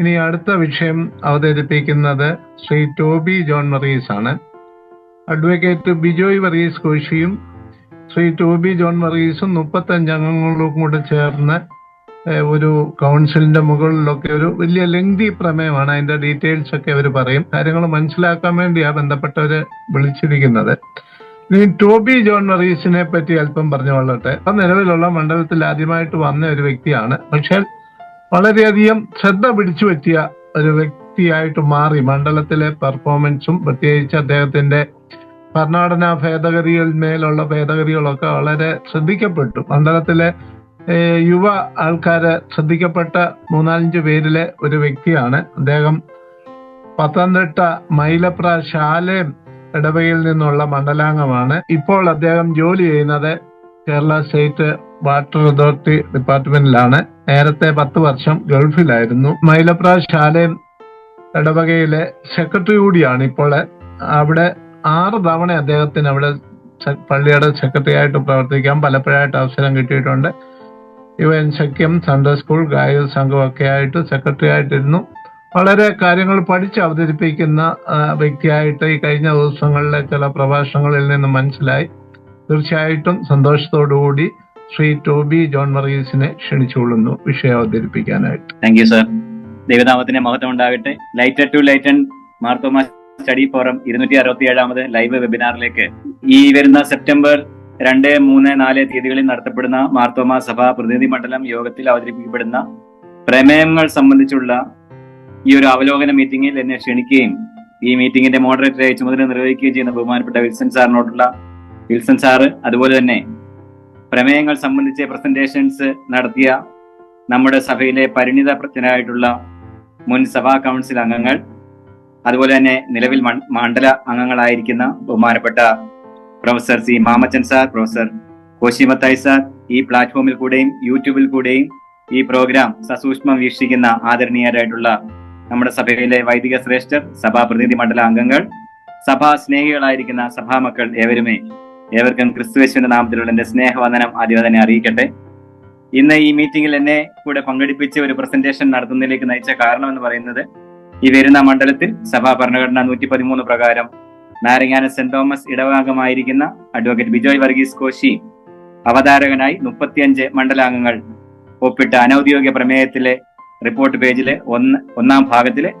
ഇനി അടുത്ത വിഷയം അവതരിപ്പിക്കുന്നത് ശ്രീ ടോബി ജോൺ മറീസ് ആണ് അഡ്വക്കേറ്റ് ബിജോയ് വറീസ് കോശിയും ശ്രീ ടോബി ജോൺ മറീസും മുപ്പത്തഞ്ച് അംഗങ്ങളും കൂടെ ചേർന്ന് ഒരു കൗൺസിലിന്റെ മുകളിലൊക്കെ ഒരു വലിയ ലെങ്തി പ്രമേയമാണ്. അതിന്റെ ഡീറ്റെയിൽസ് ഒക്കെ അവർ പറയും. കാര്യങ്ങൾ മനസ്സിലാക്കാൻ വേണ്ടിയാണ് ബന്ധപ്പെട്ടവര് വിളിച്ചിരിക്കുന്നത്. ഇനി ടോബി ജോൺ മറീസിനെ പറ്റി അല്പം പറഞ്ഞു കൊള്ളട്ടെ ഇപ്പൊ നിലവിലുള്ള മണ്ഡലത്തിൽ ആദ്യമായിട്ട് വന്ന ഒരു വ്യക്തിയാണ്. പക്ഷെ വളരെയധികം ശ്രദ്ധ പിടിച്ചു പറ്റിയ ഒരു വ്യക്തിയായിട്ട് മാറി. മണ്ഡലത്തിലെ പെർഫോമൻസും പ്രത്യേകിച്ച് അദ്ദേഹത്തിന്റെ ഭരണഘടനാ മേലുള്ള ഭേദഗതികളൊക്കെ വളരെ ശ്രദ്ധിക്കപ്പെട്ടു. മണ്ഡലത്തിലെ യുവ ആൾക്കാര് ശ്രദ്ധിക്കപ്പെട്ട മൂന്നാലഞ്ച് പേരിലെ ഒരു വ്യക്തിയാണ്. അദ്ദേഹം പത്തനംതിട്ട മൈലപ്ര ശാലേം ഇടവകയിൽ നിന്നുള്ള മണ്ഡലാംഗമാണ്. ഇപ്പോൾ അദ്ദേഹം ജോലി ചെയ്യുന്നത് കേരള സ്റ്റേറ്റ് വാട്ടർ അതോറിറ്റി ഡിപ്പാർട്ട്മെന്റിലാണ് നേരത്തെ പത്ത് വർഷം ഗൾഫിലായിരുന്നു. മൈലപ്ര ശാലയം ഇടവകയിലെ സെക്രട്ടറി കൂടിയാണ് ഇപ്പോൾ. അവിടെ ആറ് തവണ അദ്ദേഹത്തിന് അവിടെ പള്ളിയുടെ സെക്രട്ടറി ആയിട്ട് പ്രവർത്തിക്കാൻ പലപ്പോഴായിട്ട് അവസരം കിട്ടിയിട്ടുണ്ട്. യു എൻ സഖ്യം സൺഡേ സ്കൂൾ ഗായക സംഘം ഒക്കെ ആയിട്ട് സെക്രട്ടറി ആയിട്ടിരുന്നു. വളരെ കാര്യങ്ങൾ പഠിച്ച് അവതരിപ്പിക്കുന്ന വ്യക്തിയായിട്ട് ഈ കഴിഞ്ഞ ദിവസങ്ങളിലെ ചില പ്രഭാഷണങ്ങളിൽ നിന്ന് മനസ്സിലായി. തീർച്ചയായിട്ടും സന്തോഷത്തോടുകൂടി ശ്രീ ടോബി ജോൺ മറീസിനെ ക്ഷണിച്ചുകൊള്ളുന്നു. വിഷയം അവതരിപ്പിക്കാനായിട്ട്. താങ്ക് യു സർ ദൈവനാമത്തിന്റെ മഹത്വം ഉണ്ടാകട്ടെ. Lighter to lighten Marthoma study forum ഇരുന്നൂറ്റി അറുപത്തി ഏഴാമത് ലൈവ് വെബിനാറിലേക്ക് ഈ വരുന്ന സെപ്റ്റംബർ രണ്ട് മൂന്ന് നാല് തീയതികളിൽ നടത്തപ്പെടുന്ന മാർത്തോമ സഭ പ്രതിനിധി മണ്ഡലം യോഗത്തിൽ അവതരിപ്പിക്കപ്പെടുന്ന പ്രമേയങ്ങൾ സംബന്ധിച്ചുള്ള ഈ ഒരു അവലോകന മീറ്റിംഗിൽ എന്നെ ക്ഷണിക്കുകയും ഈ മീറ്റിംഗിന്റെ മോഡറേറ്ററായി ചുമതല നിർവഹിക്കുകയും ചെയ്യുന്ന ബഹുമാനപ്പെട്ട വിൽസൺ സാറിനോടുള്ള വിൽസൺ സാറ് അതുപോലെ തന്നെ പ്രമേയങ്ങൾ സംബന്ധിച്ച് പ്രസന്റേഷൻസ് നടത്തിയ നമ്മുടെ സഭയിലെ പരിണിത പ്രജ്ഞരായിട്ടുള്ള മുൻ സഭാ കൗൺസിൽ അംഗങ്ങൾ അതുപോലെ തന്നെ നിലവിൽ മണ്ഡല അംഗങ്ങളായിരിക്കുന്ന ബഹുമാനപ്പെട്ട professor C Mamachan sir professor Koshimathai sir ഈ പ്ലാറ്റ്ഫോമിൽ കൂടെയും യൂട്യൂബിൽ കൂടെയും ഈ പ്രോഗ്രാം സസൂക്ഷ്മം വീക്ഷിക്കുന്ന ആദരണീയരായിട്ടുള്ള നമ്മുടെ സഭയിലെ വൈദിക ശ്രേഷ്ഠർ സഭാ പ്രതിനിധി മണ്ഡല അംഗങ്ങൾ സഭാ സ്നേഹികളായിരിക്കുന്ന സഭാ മക്കൾ ഏവരുമേ ഏവർക്കും ക്രിസ്തുവേശുവിന്റെ നാമത്തിലുള്ള എന്റെ സ്നേഹവന്ദനം ആദ്യം തന്നെ അറിയിക്കട്ടെ. ഇന്ന് ഈ മീറ്റിംഗിൽ എന്നെ കൂടെ പങ്കെടുപ്പിച്ച് ഒരു പ്രസന്റേഷൻ നടത്തുന്നതിലേക്ക് നയിച്ച കാരണം എന്ന് പറയുന്നത് ഈ വരുന്ന മണ്ഡലത്തിൽ സഭാ ഭരണഘടന നൂറ്റി പതിമൂന്ന് പ്രകാരം നാരങ്ങാന സെന്റ് തോമസ് ഇടവാംഗമായിരിക്കുന്ന അഡ്വക്കേറ്റ് ബിജോയ് വർഗീസ് കോശി അവതാരകനായി മുപ്പത്തിയഞ്ച് മണ്ഡലാംഗങ്ങൾ ഒപ്പിട്ട അനൌദ്യോഗിക പ്രമേയത്തിലെ റിപ്പോർട്ട് പേജിലെ ഒന്ന് ഒന്നാം ഭാഗത്തിലെ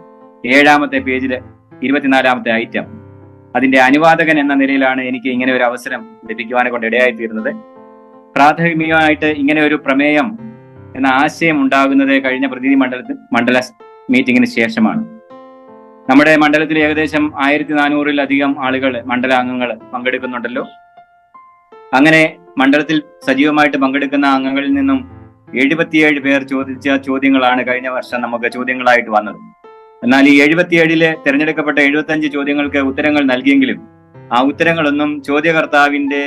ഏഴാമത്തെ പേജിലെ ഇരുപത്തിനാലാമത്തെ ഐറ്റം. അതിന്റെ അനുവാദകൻ എന്ന നിലയിലാണ് എനിക്ക് ഇങ്ങനെ ഒരു അവസരം ലഭിക്കുവാനെ കൊണ്ട് ഇടയായി തീർന്നത് പ്രാഥമികമായിട്ട് ഇങ്ങനെ ഒരു പ്രമേയം എന്ന ആശയം ഉണ്ടാകുന്നത് കഴിഞ്ഞ പ്രതിനിധി മണ്ഡലത്തിൽ മണ്ഡല മീറ്റിംഗിന് ശേഷമാണ്. നമ്മുടെ മണ്ഡലത്തിൽ ഏകദേശം ആയിരത്തി നാനൂറിലധികം ആളുകൾ മണ്ഡല അംഗങ്ങൾ പങ്കെടുക്കുന്നുണ്ടല്ലോ. അങ്ങനെ മണ്ഡലത്തിൽ സജീവമായിട്ട് പങ്കെടുക്കുന്ന അംഗങ്ങളിൽ നിന്നും എഴുപത്തിയേഴ് പേർ ചോദിച്ച ചോദ്യങ്ങളാണ് കഴിഞ്ഞ വർഷം നമുക്ക് ചോദ്യങ്ങളായിട്ട് വന്നത്. എന്നാൽ ഈ എഴുപത്തിയേഴിലെ തിരഞ്ഞെടുക്കപ്പെട്ട എഴുപത്തഞ്ച് ചോദ്യങ്ങൾക്ക് ഉത്തരങ്ങൾ നൽകിയെങ്കിലും ആ ഉത്തരങ്ങളൊന്നും ചോദ്യകർത്താവിന്റെ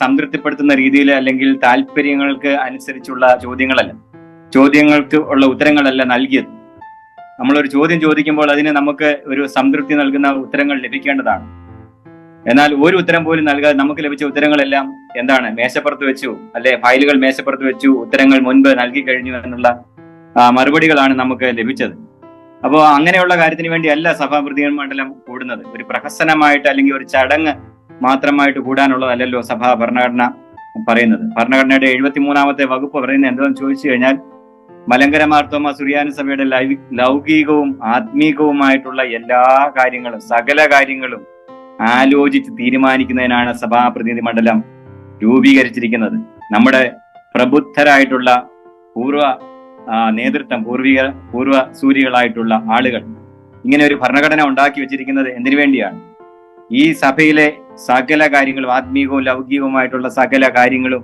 സംതൃപ്തിപ്പെടുത്തുന്ന രീതിയിൽ അല്ലെങ്കിൽ താല്പര്യങ്ങൾക്ക് അനുസരിച്ചുള്ള ചോദ്യങ്ങളല്ല. ചോദ്യങ്ങൾക്ക് ഉള്ള ഉത്തരങ്ങളല്ല നൽകിയത്. നമ്മളൊരു ചോദ്യം ചോദിക്കുമ്പോൾ അതിന് നമുക്ക് ഒരു സംതൃപ്തി നൽകുന്ന ഉത്തരങ്ങൾ ലഭിക്കേണ്ടതാണ്. എന്നാൽ ഒരു ഉത്തരം പോലും നൽകാതെ നമുക്ക് ലഭിച്ച ഉത്തരങ്ങളെല്ലാം എന്താണ്? മേശപ്പുറത്ത് വെച്ചു അല്ലെ ഫയലുകൾ മേശപ്പുറത്ത് വെച്ചു ഉത്തരങ്ങൾ മുൻപ് നൽകി കഴിഞ്ഞു എന്നുള്ള മറുപടികളാണ് നമുക്ക് ലഭിച്ചത്. അപ്പോൾ അങ്ങനെയുള്ള കാര്യത്തിന് വേണ്ടിയല്ല അല്ല മണ്ഡലം കൂടുന്നത്. ഒരു പ്രഹസനമായിട്ട് അല്ലെങ്കിൽ ഒരു ചടങ്ങ് മാത്രമായിട്ട് കൂടാനുള്ളതല്ലല്ലോ സഭാ ഭരണഘടന പറയുന്നത്. ഭരണഘടനയുടെ എഴുപത്തി മൂന്നാമത്തെ വകുപ്പ് പറയുന്നത് എന്താണെന്ന് ചോദിച്ചു കഴിഞ്ഞാൽ മലങ്കര മാർത്തോമ സുറിയാനി സഭയുടെ ലൗകികവും ആത്മീകവുമായിട്ടുള്ള എല്ലാ കാര്യങ്ങളും സകല കാര്യങ്ങളും ആലോചിച്ച് തീരുമാനിക്കുന്നതിനാണ് സഭാപ്രതിനിധി മണ്ഡലം രൂപീകരിച്ചിരിക്കുന്നത്. നമ്മുടെ പ്രബുദ്ധരായിട്ടുള്ള പൂർവ ആ, നേതൃത്വം പൂർവിക പൂർവ സൂര്യകളായിട്ടുള്ള ആളുകൾ ഇങ്ങനെ ഒരു ഭരണഘടന ഉണ്ടാക്കി വെച്ചിരിക്കുന്നത് എന്തിനു വേണ്ടിയാണ്? ഈ സഭയിലെ സകല കാര്യങ്ങളും ആത്മീയവും ലൗകികവുമായിട്ടുള്ള സകല കാര്യങ്ങളും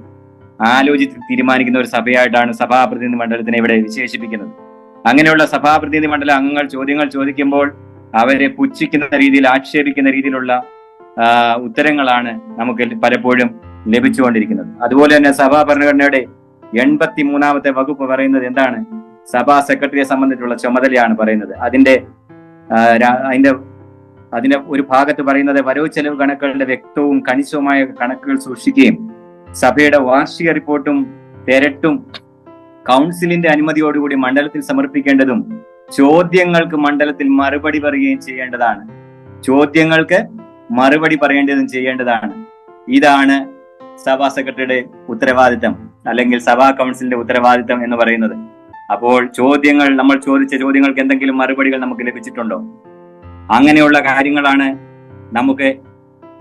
ആലോചിച്ച് തീരുമാനിക്കുന്ന ഒരു സഭയായിട്ടാണ് സഭാപ്രതിനിധി മണ്ഡലത്തിനെ ഇവിടെ വിശേഷിപ്പിക്കുന്നത്. അങ്ങനെയുള്ള സഭാപ്രതിനിധി മണ്ഡല അംഗങ്ങൾ ചോദ്യങ്ങൾ ചോദിക്കുമ്പോൾ അവരെ പുച്ഛിക്കുന്ന രീതിയിൽ ആക്ഷേപിക്കുന്ന രീതിയിലുള്ള ഉത്തരങ്ങളാണ് നമുക്ക് പലപ്പോഴും ലഭിച്ചുകൊണ്ടിരിക്കുന്നത്. അതുപോലെ തന്നെ സഭാ ഭരണഘടനയുടെ എൺപത്തി മൂന്നാമത്തെ വകുപ്പ് പറയുന്നത് എന്താണ്? സഭാ സെക്രട്ടറിയെ സംബന്ധിച്ചുള്ള ചുമതലയാണ് പറയുന്നത്. അതിന്റെ അതിന്റെ അതിന്റെ ഒരു ഭാഗത്ത് പറയുന്നത് വരവ് ചെലവ് കണക്കുകളുടെ വ്യക്തവും കണിശവുമായ കണക്കുകൾ സൂക്ഷിക്കുകയും സഭയുടെ വാർഷിക റിപ്പോർട്ടും തെരട്ടും കൗൺസിലിന്റെ അനുമതിയോടുകൂടി മണ്ഡലത്തിൽ സമർപ്പിക്കേണ്ടതും ചോദ്യങ്ങൾക്ക് മണ്ഡലത്തിൽ മറുപടി പറയുകയും ചെയ്യേണ്ടതാണ്. ചോദ്യങ്ങൾക്ക് മറുപടി പറയേണ്ടതും ചെയ്യേണ്ടതാണ്. ഇതാണ് സഭാ സെക്രട്ടറിയുടെ ഉത്തരവാദിത്തം. അല്ലെങ്കിൽ സഭാ കൗൺസിലിന്റെ ഉത്തരവാദിത്തം എന്ന് പറയുന്നത്. അപ്പോൾ ചോദ്യങ്ങൾ നമ്മൾ ചോദിച്ച ചോദ്യങ്ങൾക്ക് എന്തെങ്കിലും മറുപടികൾ നമുക്ക് ലഭിച്ചിട്ടുണ്ടോ? അങ്ങനെയുള്ള കാര്യങ്ങളാണ് നമുക്ക്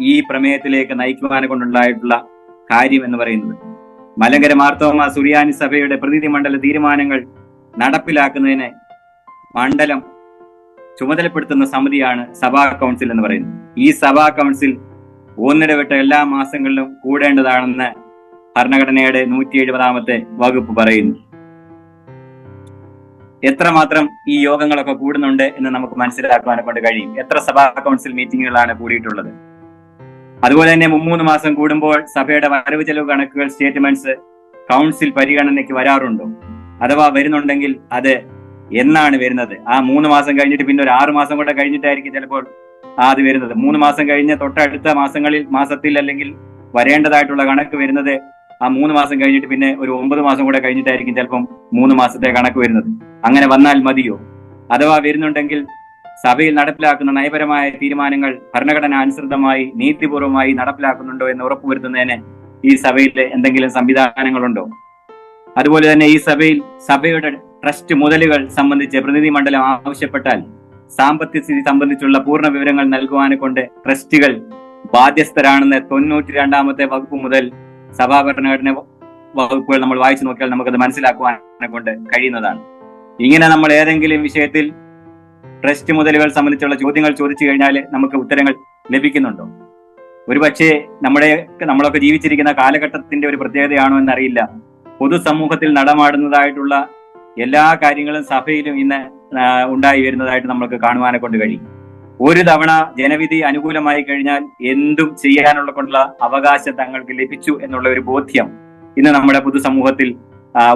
ഈ പ്രമേയത്തിലേക്ക് നയിക്കുവാനെ കൊണ്ടുണ്ടായിട്ടുള്ള കാര്യം എന്ന് പറയുന്നത്. മലങ്കര മാർത്തോമ സുറിയാനി സഭയുടെ പ്രതിനിധി മണ്ഡല തീരുമാനങ്ങൾ നടപ്പിലാക്കുന്നതിന് മണ്ഡലം ചുമതലപ്പെടുത്തുന്ന സമിതിയാണ് സഭാ കൗൺസിൽ എന്ന് പറയുന്നത്. ഈ സഭാ കൗൺസിൽ ഒന്നിടവിട്ട എല്ലാ മാസങ്ങളിലും കൂടേണ്ടതാണെന്ന് ഭരണഘടനയുടെ നൂറ്റി എഴുപതാമത്തെ വകുപ്പ് പറയുന്നു. എത്രമാത്രം ഈ യോഗങ്ങളൊക്കെ കൂടുന്നുണ്ട് എന്ന് നമുക്ക് മനസ്സിലാക്കുവാനെ കൊണ്ട് കഴിയും. എത്ര സഭാ കൗൺസിൽ മീറ്റിങ്ങുകളാണ് കൂടിയിട്ടുള്ളത്. അതുപോലെ തന്നെ മുമ്മൂന്ന് മാസം കൂടുമ്പോൾ സഭയുടെ വരവ് ചെലവ് കണക്കുകൾ സ്റ്റേറ്റ്മെന്റ്സ് കൗൺസിൽ പരിഗണനയ്ക്ക് വരാറുണ്ടോ? അഥവാ വരുന്നുണ്ടെങ്കിൽ അത് എന്നാണ് വരുന്നത്? ആ മൂന്ന് മാസം കഴിഞ്ഞിട്ട് പിന്നെ ഒരു ആറ് മാസം കൂടെ കഴിഞ്ഞിട്ടായിരിക്കും ചിലപ്പോൾ അത് വരുന്നത്. മൂന്ന് മാസം കഴിഞ്ഞ് തൊട്ടടുത്ത മാസങ്ങളിൽ മാസത്തിൽ അല്ലെങ്കിൽ വരേണ്ടതായിട്ടുള്ള കണക്ക് വരുന്നത് ആ മൂന്ന് മാസം കഴിഞ്ഞിട്ട് പിന്നെ ഒരു ഒമ്പത് മാസം കൂടെ കഴിഞ്ഞിട്ടായിരിക്കും ചിലപ്പം മൂന്ന് മാസത്തെ കണക്ക് വരുന്നത്. അങ്ങനെ വന്നാൽ മതിയോ? അഥവാ വരുന്നുണ്ടെങ്കിൽ സഭയിൽ നടപ്പിലാക്കുന്ന നയപരമായ തീരുമാനങ്ങൾ ഭരണഘടന അനുസൃതമായി നീതിപൂർവമായി നടപ്പിലാക്കുന്നുണ്ടോ എന്ന് ഉറപ്പുവരുത്തുന്നതിന് ഈ സഭയിലെ എന്തെങ്കിലും സംവിധാനങ്ങളുണ്ടോ? അതുപോലെ തന്നെ ഈ സഭയിൽ സഭയുടെ ട്രസ്റ്റ് മുതലുകൾ സംബന്ധിച്ച് പ്രതിനിധി മണ്ഡലം ആവശ്യപ്പെട്ടാൽ സാമ്പത്തിക സ്ഥിതി സംബന്ധിച്ചുള്ള പൂർണ വിവരങ്ങൾ നൽകുവാനെ കൊണ്ട് ട്രസ്റ്റുകൾ ബാധ്യസ്ഥരാണെന്ന് തൊണ്ണൂറ്റി രണ്ടാമത്തെ വകുപ്പ് മുതൽ സഭാ ഭരണഘടന വകുപ്പുകൾ നമ്മൾ വായിച്ചു നോക്കിയാൽ നമുക്കത് മനസ്സിലാക്കുവാനെ കൊണ്ട് കഴിയുന്നതാണ്. ഇങ്ങനെ നമ്മൾ ഏതെങ്കിലും വിഷയത്തിൽ ട്രസ്റ്റ് മുതലുകൾ സംബന്ധിച്ചുള്ള ചോദ്യങ്ങൾ ചോദിച്ചു കഴിഞ്ഞാൽ നമുക്ക് ഉത്തരങ്ങൾ ലഭിക്കുന്നുണ്ടോ? ഒരുപക്ഷെ നമ്മുടെ നമ്മളൊക്കെ ജീവിച്ചിരിക്കുന്ന കാലഘട്ടത്തിന്റെ ഒരു പ്രത്യേകതയാണോ എന്നറിയില്ല. പൊതുസമൂഹത്തിൽ നടമാടുന്നതായിട്ടുള്ള എല്ലാ കാര്യങ്ങളും സഭയിലും ഇന്ന് ഉണ്ടായി വരുന്നതായിട്ട് നമ്മൾക്ക് കാണുവാനെ കൊണ്ട് കഴിയും. ഒരു തവണ ജനവിധി അനുകൂലമായി കഴിഞ്ഞാൽ എന്തും ചെയ്യാനുള്ള കൊണ്ടുള്ള അവകാശം തങ്ങൾക്ക് ലഭിച്ചു എന്നുള്ള ഒരു ബോധ്യം ഇന്ന് നമ്മുടെ പൊതുസമൂഹത്തിൽ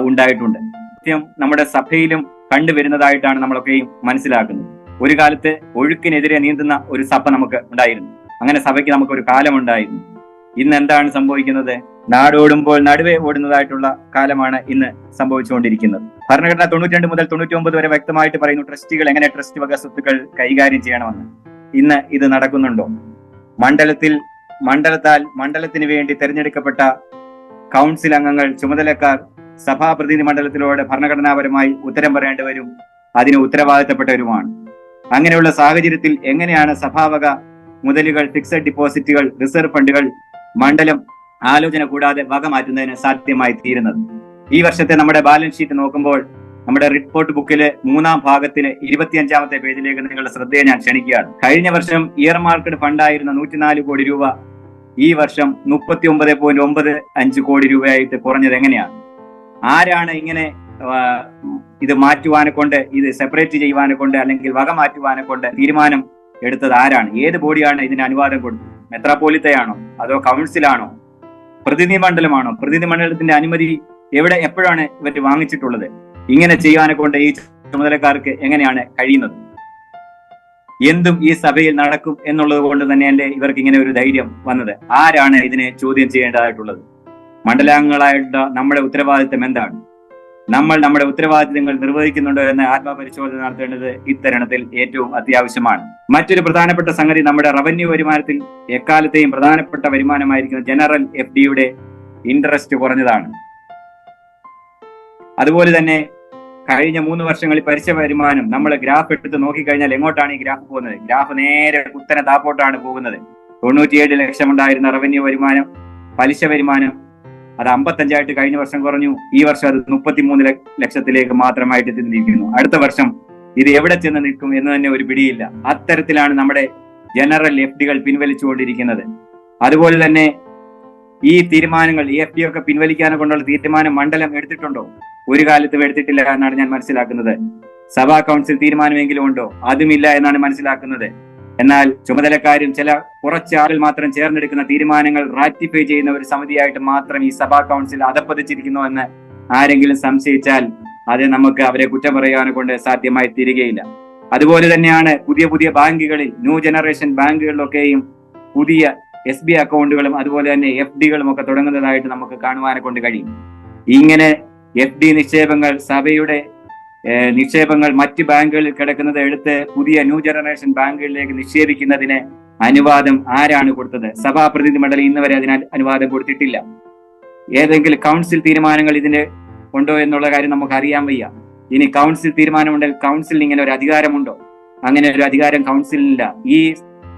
ഉണ്ടായിട്ടുണ്ട്. സത്യം നമ്മുടെ സഭയിലും കണ്ടുവരുന്നതായിട്ടാണ് നമ്മളൊക്കെയും മനസ്സിലാക്കുന്നത്. ഒരു കാലത്ത് ഒഴുക്കിനെതിരെ നീന്തുന്ന ഒരു സഭ നമുക്ക് ഉണ്ടായിരുന്നു. അങ്ങനെ സഭയ്ക്ക് നമുക്ക് ഒരു കാലമുണ്ടായിരുന്നു. ഇന്ന് എന്താണ് സംഭവിക്കുന്നത്? നാടോടുമ്പോൾ നടുവേ ഓടുന്നതായിട്ടുള്ള കാലമാണ് ഇന്ന് സംഭവിച്ചുകൊണ്ടിരിക്കുന്നത്. ഭരണഘടന തൊണ്ണൂറ്റി മുതൽ തൊണ്ണൂറ്റി വരെ വ്യക്തമായിട്ട് പറയുന്നു ട്രസ്റ്റികൾ എങ്ങനെ ട്രസ്റ്റ് വക സ്വത്തുക്കൾ കൈകാര്യം ചെയ്യണമെന്ന്. ഇന്ന് ഇത് നടക്കുന്നുണ്ടോ? മണ്ഡലത്തിൽ മണ്ഡലത്താൽ മണ്ഡലത്തിന് വേണ്ടി തെരഞ്ഞെടുക്കപ്പെട്ട കൗൺസിൽ അംഗങ്ങൾ ചുമതലക്കാർ സഭാ പ്രതിനിധി മണ്ഡലത്തിലൂടെ ഭരണഘടനാപരമായി ഉത്തരം പറയേണ്ടവരും അതിന് ഉത്തരവാദിത്തപ്പെട്ടവരുമാണ്. അങ്ങനെയുള്ള സാഹചര്യത്തിൽ എങ്ങനെയാണ് സഭാവക മുതലുകൾ ഫിക്സഡ് ഡിപ്പോസിറ്റുകൾ റിസർവ് ഫണ്ടുകൾ മണ്ഡലം ആലോചന കൂടാതെ വക മാറ്റുന്നതിന് സാധ്യമായി തീരുന്നത്. ഈ വർഷത്തെ നമ്മുടെ ബാലൻസ് ഷീറ്റ് നോക്കുമ്പോൾ നമ്മുടെ റിപ്പോർട്ട് ബുക്കിലെ മൂന്നാം ഭാഗത്തിന് ഇരുപത്തിയഞ്ചാമത്തെ പേജിലേക്ക് നിങ്ങളുടെ ശ്രദ്ധയെ ഞാൻ ക്ഷണിക്കുകയാണ്. കഴിഞ്ഞ വർഷം ഇയർ മാർക്കഡ് ഫണ്ടായിരുന്ന നൂറ്റിനാല് കോടി രൂപ ഈ വർഷം മുപ്പത്തി ഒമ്പത് പോയിന്റ് ഒമ്പത് അഞ്ച് കോടി രൂപയായിട്ട് കുറഞ്ഞത് എങ്ങനെയാണ്? ആരാണ് ഇങ്ങനെ ഇത് മാറ്റുവാനെ കൊണ്ട് ഇത് സെപ്പറേറ്റ് ചെയ്യുവാനെ കൊണ്ട് അല്ലെങ്കിൽ വക മാറ്റുവാനെ കൊണ്ട് തീരുമാനം എടുത്തത് ആരാണ്? ഏത് ബോഡിയാണ് ഇതിന് അനുവാദം കൊടുത്തത്? മെത്രാപോലിത്തയാണോ അതോ കൗൺസിലാണോ? പ്രതിനിധി മണ്ഡലമാണോ പ്രതിനിധി മണ്ഡലത്തിന്റെ അനുമതി എവിടെ എപ്പോഴാണ് ഇവർ വാങ്ങിച്ചിട്ടുള്ളത്? ഇങ്ങനെ ചെയ്യാനെ കൊണ്ട് ഈ ചുമതലക്കാർക്ക് എങ്ങനെയാണ് കഴിയുന്നത്? എന്തും ഈ സഭയിൽ നടക്കും എന്നുള്ളത് കൊണ്ട് തന്നെയല്ലേ ഇവർക്ക് ഇങ്ങനെ ഒരു ധൈര്യം വന്നത്? ആരാണ് ഇതിനെ ചോദ്യം ചെയ്യേണ്ടതായിട്ടുള്ളത്? മണ്ഡലാംഗങ്ങളായിട്ടുള്ള നമ്മുടെ ഉത്തരവാദിത്തം എന്താണ്? നമ്മൾ നമ്മുടെ ഉത്തരവാദിത്തങ്ങൾ നിർവഹിക്കുന്നുണ്ടോ എന്ന ആത്മപരിശോധന നടത്തേണ്ടത് ഇത്തരണത്തിൽ ഏറ്റവും അത്യാവശ്യമാണ്. മറ്റൊരു പ്രധാനപ്പെട്ട സംഗതി നമ്മുടെ റവന്യൂ വരുമാനത്തിൽ എക്കാലത്തെയും പ്രധാനപ്പെട്ട വരുമാനമായിരിക്കുന്ന ജനറൽ എഫ് ഡിയുടെ ഇൻട്രസ്റ്റ് കുറഞ്ഞതാണ്. അതുപോലെ തന്നെ കഴിഞ്ഞ മൂന്ന് വർഷങ്ങളിൽ പലിശ വരുമാനം നമ്മൾ ഗ്രാഫ് എടുത്ത് നോക്കിക്കഴിഞ്ഞാൽ എങ്ങോട്ടാണ് ഈ ഗ്രാഫ് പോകുന്നത്? ഗ്രാഫ് നേരെ കുത്തനെ താപ്പോട്ടാണ് പോകുന്നത്. തൊണ്ണൂറ്റിയേഴ് ലക്ഷം ഉണ്ടായിരുന്ന റവന്യൂ വരുമാനം പലിശ വരുമാനം അത് അമ്പത്തഞ്ചായിട്ട് കഴിഞ്ഞ വർഷം കുറഞ്ഞു. ഈ വർഷം അത് മുപ്പത്തിമൂന്ന് ലക്ഷ- ലക്ഷത്തിലേക്ക് മാത്രമായിട്ട് എത്തിയിരിക്കുന്നു അടുത്ത വർഷം ഇത് എവിടെ ചെന്ന് നിൽക്കും എന്ന് തന്നെ ഒരു പിടിയില്ല. അത്തരത്തിലാണ് നമ്മുടെ ജനറൽ എഫ് ഡികൾ പിൻവലിച്ചുകൊണ്ടിരിക്കുന്നത്. അതുപോലെ തന്നെ ഈ തീരുമാനങ്ങൾ ഈ എഫ് ഡി ഒക്കെ പിൻവലിക്കാനെ കൊണ്ടുള്ള തീരുമാനം മണ്ഡലം എടുത്തിട്ടുണ്ടോ? ഒരു കാലത്തും എടുത്തിട്ടില്ല എന്നാണ് ഞാൻ മനസ്സിലാക്കുന്നത്. സഭാ കൗൺസിൽ തീരുമാനമെങ്കിലും ഉണ്ടോ? അതുമില്ല എന്നാണ് മനസ്സിലാക്കുന്നത്. എന്നാൽ ചുമതലക്കാരും ചില കുറച്ച് ആളുകൾ മാത്രം ചേർന്നെടുക്കുന്ന തീരുമാനങ്ങൾ റാറ്റിഫൈ ചെയ്യുന്ന ഒരു സമിതിയായിട്ട് മാത്രം ഈ സഭാ കൗൺസിൽ അധപ്പതിച്ചിരിക്കുന്നു എന്ന് ആരെങ്കിലും സംശയിച്ചാൽ അത് നമുക്ക് അവരെ കുറ്റം പറയാനെ കൊണ്ട് സാധ്യമായി തീരുകയില്ല. അതുപോലെ തന്നെയാണ് പുതിയ പുതിയ ബാങ്കുകളിൽ ന്യൂ ജനറേഷൻ ബാങ്കുകളിലൊക്കെയും പുതിയ എസ് ബി അക്കൗണ്ടുകളും അതുപോലെ തന്നെ എഫ് ഡികളും ഒക്കെ തുടങ്ങുന്നതായിട്ട് നമുക്ക് കാണുവാനെ കൊണ്ട് കഴിയും. ഇങ്ങനെ എഫ് ഡി നിക്ഷേപങ്ങൾ സഭയുടെ നിക്ഷേപങ്ങൾ മറ്റ് ബാങ്കുകളിൽ കിടക്കുന്നത് എടുത്ത് പുതിയ ന്യൂ ജനറേഷൻ ബാങ്കുകളിലേക്ക് നിക്ഷേപിക്കുന്നതിന് അനുവാദം ആരാണ് കൊടുത്തത്? സഭാ പ്രതിനിധി മണ്ഡലം ഇന്ന് വരെ അതിന് അനുവാദം കൊടുത്തിട്ടില്ല. ഏതെങ്കിലും കൗൺസിൽ തീരുമാനങ്ങൾ ഇതിന് ഉണ്ടോ എന്നുള്ള കാര്യം നമുക്ക് അറിയാൻ വയ്യ. ഇനി കൗൺസിൽ തീരുമാനമുണ്ടെങ്കിൽ കൗൺസിലിന് ഇങ്ങനെ ഒരു അധികാരമുണ്ടോ? അങ്ങനെ ഒരു അധികാരം കൗൺസിലിനില്ല. ഈ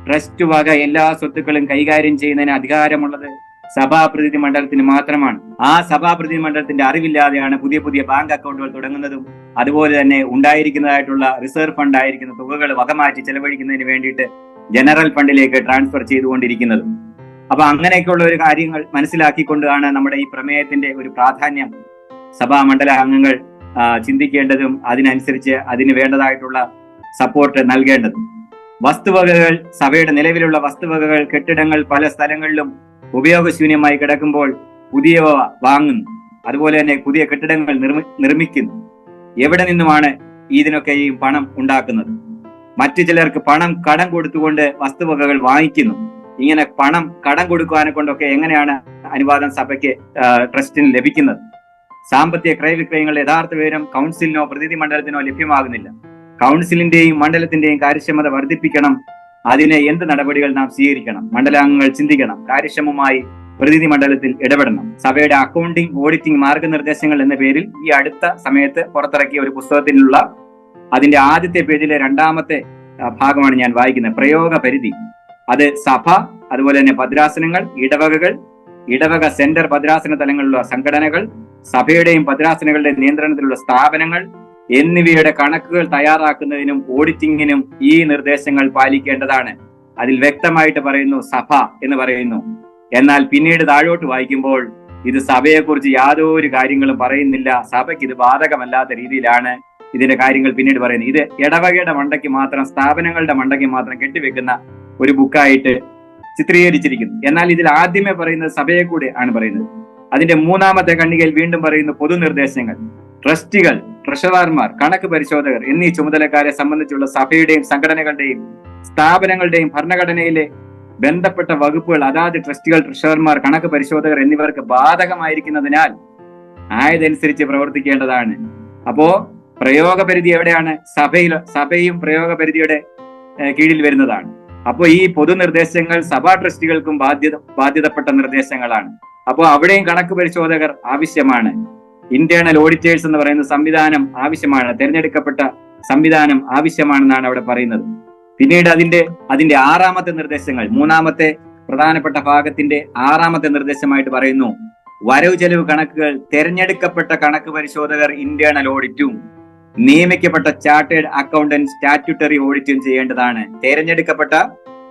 ട്രസ്റ്റ് വക എല്ലാ സ്വത്തുക്കളും കൈകാര്യം ചെയ്യുന്നതിന് അധികാരമുള്ളത് സഭാപ്രതിനിധി മണ്ഡലത്തിന് മാത്രമാണ്. ആ സഭാപ്രതിനിധി മണ്ഡലത്തിന്റെ അറിവില്ലാതെയാണ് പുതിയ പുതിയ ബാങ്ക് അക്കൗണ്ടുകൾ തുടങ്ങുന്നതും അതുപോലെ തന്നെ ഉണ്ടായിരിക്കുന്നതായിട്ടുള്ള റിസർവ് ഫണ്ട് ആയിരിക്കുന്ന തുകകൾ വകമാറ്റി ചെലവഴിക്കുന്നതിന് വേണ്ടിയിട്ട് ജനറൽ ഫണ്ടിലേക്ക് ട്രാൻസ്ഫർ ചെയ്തുകൊണ്ടിരിക്കുന്നത്. അപ്പൊ അങ്ങനെയൊക്കെയുള്ള ഒരു കാര്യങ്ങൾ മനസ്സിലാക്കിക്കൊണ്ടാണ് നമ്മുടെ ഈ പ്രമേയത്തിന്റെ ഒരു പ്രാധാന്യം. സഭാ മണ്ഡല അംഗങ്ങൾ ചിന്തിക്കേണ്ടതും അതിനനുസരിച്ച് അതിന് വേണ്ടതായിട്ടുള്ള സപ്പോർട്ട് നൽകേണ്ടതും. വസ്തുവകകൾ സഭയുടെ നിലവിലുള്ള വസ്തുവകകൾ കെട്ടിടങ്ങൾ പല സ്ഥലങ്ങളിലും ഉപയോഗശൂന്യമായി കിടക്കുമ്പോൾ പുതിയവ വാങ്ങുന്നു. അതുപോലെ തന്നെ പുതിയ കെട്ടിടങ്ങൾ നിർമ്മി നിർമ്മിക്കുന്നു. എവിടെ നിന്നുമാണ് ഇതിനൊക്കെയും പണം ഉണ്ടാക്കുന്നത്? മറ്റു ചിലർക്ക് പണം കടം കൊടുത്തുകൊണ്ട് വസ്തുവകകൾ വാങ്ങിക്കുന്നു. ഇങ്ങനെ പണം കടം കൊടുക്കുവാനെ കൊണ്ടൊക്കെ എങ്ങനെയാണ് അനുവാദം സഭയ്ക്ക് ട്രസ്റ്റിന് ലഭിക്കുന്നത്? സാമ്പത്തിക ക്രയവിക്രയങ്ങളുടെ യഥാർത്ഥ വിവരം കൗൺസിലിനോ പ്രതിനിധി മണ്ഡലത്തിനോ ലഭ്യമാകുന്നില്ല. കൗൺസിലിന്റെയും മണ്ഡലത്തിന്റെയും കാര്യക്ഷമത വർദ്ധിപ്പിക്കണം അതിന് എന്ത് നടപടികൾ നാം സ്വീകരിക്കണം? മണ്ഡലാംഗങ്ങൾ ചിന്തിക്കണം. കാര്യക്ഷമമായി പ്രതിനിധി മണ്ഡലത്തിൽ ഇടപെടണം. സഭയുടെ അക്കൗണ്ടിംഗ് ഓഡിറ്റിംഗ് മാർഗനിർദ്ദേശങ്ങൾ എന്ന പേരിൽ ഈ അടുത്ത സമയത്ത് പുറത്തിറക്കിയ ഒരു പുസ്തകത്തിലുള്ള അതിന്റെ ആദ്യത്തെ പേജിലെ രണ്ടാമത്തെ ഭാഗമാണ് ഞാൻ വായിക്കുന്നത്. പ്രയോഗ പരിധി. അത് സഭ അതുപോലെ തന്നെ ഭദ്രാസനങ്ങൾ ഇടവകകൾ ഇടവക സെന്റർ ഭദ്രാസന തലങ്ങളിലുള്ള സംഘടനകൾ സഭയുടെയും ഭദ്രാസനകളുടെ നിയന്ത്രണത്തിലുള്ള സ്ഥാപനങ്ങൾ എന്നിവയുടെ കണക്കുകൾ തയ്യാറാക്കുന്നതിനും ഓഡിറ്റിങ്ങിനും ഈ നിർദ്ദേശങ്ങൾ പാലിക്കേണ്ടതാണ്. അതിൽ വ്യക്തമായിട്ട് പറയുന്നു സഭ എന്ന് പറയുന്നു. എന്നാൽ പിന്നീട് താഴോട്ട് വായിക്കുമ്പോൾ ഇത് സഭയെക്കുറിച്ച് യാതൊരു കാര്യങ്ങളും പറയുന്നില്ല. സഭയ്ക്ക് ഇത് ബാധകമല്ലാത്ത രീതിയിലാണ് ഇതിന്റെ കാര്യങ്ങൾ പിന്നീട് പറയുന്നത്. ഇത് ഇടവകയുടെ മണ്ടയ്ക്ക് മാത്രം സ്ഥാപനങ്ങളുടെ മണ്ടയ്ക്ക് മാത്രം കെട്ടിവെക്കുന്ന ഒരു ബുക്കായിട്ട് ചിത്രീകരിച്ചിരിക്കുന്നു. എന്നാൽ ഇതിൽ ആദ്യമേ പറയുന്നത് സഭയെ കൂടെ ആണ് പറയുന്നത്. അതിന്റെ മൂന്നാമത്തെ കണ്ണികയിൽ വീണ്ടും പറയുന്നു പൊതുനിർദ്ദേശങ്ങൾ ട്രസ്റ്റികൾ ട്രഷറർമാർ കണക്ക് പരിശോധകർ എന്നീ ചുമതലക്കാരെ സംബന്ധിച്ചുള്ള സഭയുടെയും സംഘടനകളുടെയും സ്ഥാപനങ്ങളുടെയും ഭരണഘടനയിലെ ബന്ധപ്പെട്ട വകുപ്പുകൾ അതാത് ട്രസ്റ്റുകൾ ട്രഷറർമാർ കണക്ക് പരിശോധകർ എന്നിവർക്ക് ബാധകമായിരിക്കുന്നതിനാൽ ആയതനുസരിച്ച് പ്രവർത്തിക്കേണ്ടതാണ്. അപ്പോ പ്രയോഗപരിധി എവിടെയാണ്? സഭയിൽ സഭയും പ്രയോഗപരിധിയുടെ കീഴിൽ വരുന്നതാണ്. അപ്പോൾ ഈ പൊതുനിർദ്ദേശങ്ങൾ സഭാ ട്രസ്റ്റികൾക്കും ബാധ്യത ബാധ്യതപ്പെട്ട നിർദ്ദേശങ്ങളാണ്. അപ്പോൾ അവിടെയും കണക്ക് പരിശോധകർ ആവശ്യമാണ്. ഇന്റേണൽ ഓഡിറ്റേഴ്സ് എന്ന് പറയുന്ന സംവിധാനം ആവശ്യമാണ് തെരഞ്ഞെടുക്കപ്പെട്ട സംവിധാനം ആവശ്യമാണെന്നാണ് അവിടെ പറയുന്നത്. പിന്നീട് അതിന്റെ അതിന്റെ ആറാമത്തെ നിർദ്ദേശങ്ങൾ മൂന്നാമത്തെ പ്രധാനപ്പെട്ട ഭാഗത്തിന്റെ ആറാമത്തെ നിർദ്ദേശമായിട്ട് പറയുന്നു വരവ് ചെലവ് കണക്കുകൾ തെരഞ്ഞെടുക്കപ്പെട്ട കണക്ക് പരിശോധകർ ഇന്റേണൽ ഓഡിറ്റും നിയമിക്കപ്പെട്ട ചാർട്ടേഡ് അക്കൗണ്ടന്റ് സ്റ്റാറ്റ്യൂട്ടറി ഓഡിറ്റും ചെയ്യേണ്ടതാണ്. തെരഞ്ഞെടുക്കപ്പെട്ട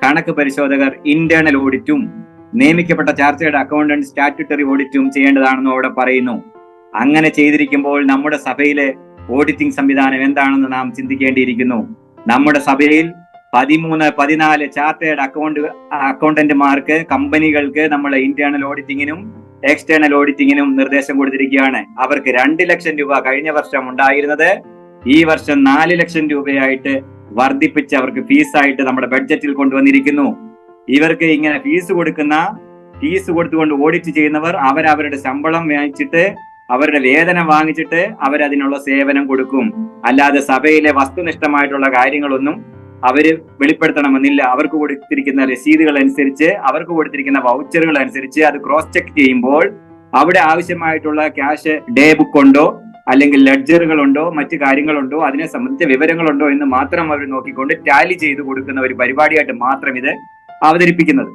കണക്ക് പരിശോധകർ ഇന്റേണൽ ഓഡിറ്റും നിയമിക്കപ്പെട്ട ചാർട്ടേഡ് അക്കൗണ്ടന്റ് സ്റ്റാറ്റ്യൂട്ടറി ഓഡിറ്റും ചെയ്യേണ്ടതാണെന്നും അവിടെ പറയുന്നു. അങ്ങനെ ചെയ്തിരിക്കുമ്പോൾ നമ്മുടെ സഭയിലെ ഓഡിറ്റിംഗ് സംവിധാനം എന്താണെന്ന് നാം ചിന്തിക്കേണ്ടിയിരിക്കുന്നു. നമ്മുടെ സഭയിൽ പതിമൂന്ന് പതിനാല് ചാർട്ടേഡ് അക്കൗണ്ട് അക്കൗണ്ടന്റുമാർക്ക് കമ്പനികൾക്ക് നമ്മളെ ഇന്റേണൽ ഓഡിറ്റിങ്ങിനും എക്സ്റ്റേണൽ ഓഡിറ്റിങ്ങിനും നിർദ്ദേശം കൊടുത്തിരിക്കുകയാണ്. അവർക്ക് രണ്ട് ലക്ഷം രൂപ കഴിഞ്ഞ വർഷം ഉണ്ടായിരുന്നത്. ഈ വർഷം നാല് ലക്ഷം രൂപയായിട്ട് വർദ്ധിപ്പിച്ച് അവർക്ക് ഫീസായിട്ട് നമ്മുടെ ബഡ്ജറ്റിൽ കൊണ്ടുവന്നിരിക്കുന്നു. ഇവർക്ക് ഇങ്ങനെ ഫീസ് കൊടുക്കുന്ന ഫീസ് കൊടുത്തുകൊണ്ട് ഓഡിറ്റ് ചെയ്യുന്നവർ അവരവരുടെ ശമ്പളം വാങ്ങിച്ചിട്ട് അവരുടെ വേതനം വാങ്ങിച്ചിട്ട് അവരതിനുള്ള സേവനം കൊടുക്കും. അല്ലാതെ സഭയിലെ വസ്തുനിഷ്ഠമായിട്ടുള്ള കാര്യങ്ങളൊന്നും അവർ വെളിപ്പെടുത്തണമെന്നില്ല. അവർക്ക് കൊടുത്തിരിക്കുന്ന രസീതുകൾ അനുസരിച്ച് അവർക്ക് കൊടുത്തിരിക്കുന്ന വൗച്ചറുകൾ അനുസരിച്ച് അത് ക്രോസ് ചെക്ക് ചെയ്യുമ്പോൾ അവിടെ ആവശ്യമായിട്ടുള്ള ക്യാഷ് ഡേ ബുക്ക് ഉണ്ടോ അല്ലെങ്കിൽ ലെഡ്ജറുകളുണ്ടോ മറ്റു കാര്യങ്ങളുണ്ടോ അതിനെ സംബന്ധിച്ച വിവരങ്ങളുണ്ടോ എന്ന് മാത്രം അവർ നോക്കിക്കൊണ്ട് ടാലി ചെയ്ത് കൊടുക്കുന്ന ഒരു പരിപാടിയായിട്ട് മാത്രം ഇത് അവതരിപ്പിക്കുന്നത്.